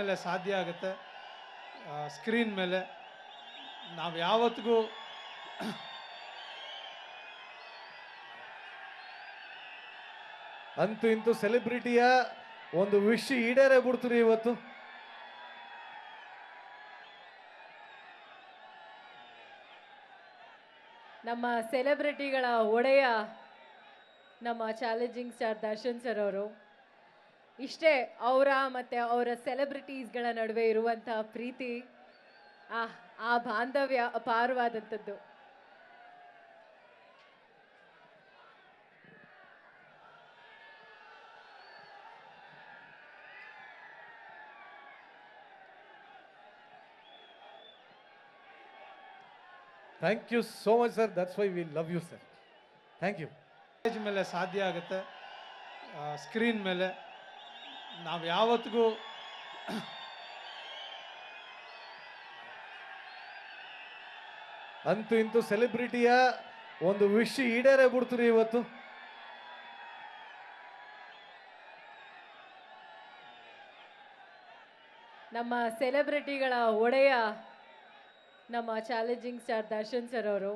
ಮೇಲೆ ಸಾಧ್ಯ ಆಗುತ್ತೆ. ಸ್ಕ್ರೀನ್ ಮೇಲೆ. ನಾವು ಯಾವತ್ತಿಗೂ ಅಂತೂ ಇಂತೂ ಸೆಲೆಬ್ರಿಟಿಯ ಒಂದು ವಿಶ್ ಈಡೇರೇ ಬಿಡ್ತೀರಿ ಇವತ್ತು ನಮ್ಮ ಸೆಲೆಬ್ರಿಟಿಗಳ ಒಡೆಯ ನಮ್ಮ ಚಾಲೆಂಜಿಂಗ್ ಸ್ಟಾರ್ ದರ್ಶನ್ ಸರ್ ಅವರು. ಇಷ್ಟೇ ಅವರ ಮತ್ತು ಅವರ ಸೆಲೆಬ್ರಿಟೀಸ್ಗಳ ನಡುವೆ ಇರುವಂತಹ ಪ್ರೀತಿ ಆ ಆ ಬಾಂಧವ್ಯ ಅಪಾರವಾದಂಥದ್ದು. Thank you so much sir that's why we love you sir thank you stage ಮೇಲೆ ಸಾಧ್ಯ ಆಗುತ್ತೆ. ಸ್ಕ್ರೀನ್ ಮೇಲೆ. ನಾವು ಯಾವತ್ತಿಗೂ ಅಂತೂ ಇಂತೂ ಸೆಲೆಬ್ರಿಟಿಯ ಒಂದು ವಿಶ್ ಈಡೇರೇ ಬಿಡ್ತೀರಿ ಇವತ್ತು. ನಮ್ಮ ಸೆಲೆಬ್ರಿಟಿಗಳ ಒಡೆಯ ನಮ್ಮ ಚಾಲೆಂಜಿಂಗ್ ಸ್ಟಾರ್ ದರ್ಶನ್ ಸರ್ ಅವರು.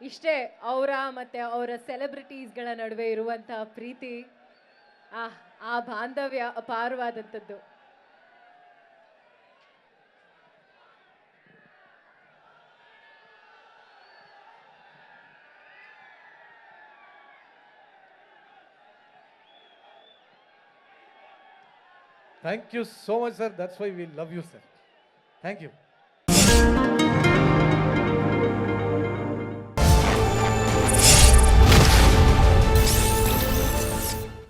ಇಷ್ಟೇ ಅವರ ಮತ್ತು ಅವರ ಸೆಲೆಬ್ರಿಟೀಸ್ಗಳ ನಡುವೆ ಇರುವಂತಹ ಪ್ರೀತಿ ಆ ಆ ಬಾಂಧವ್ಯ ಅಪಾರವಾದಂಥದ್ದು thank you so much sir that's why we love you sir thank you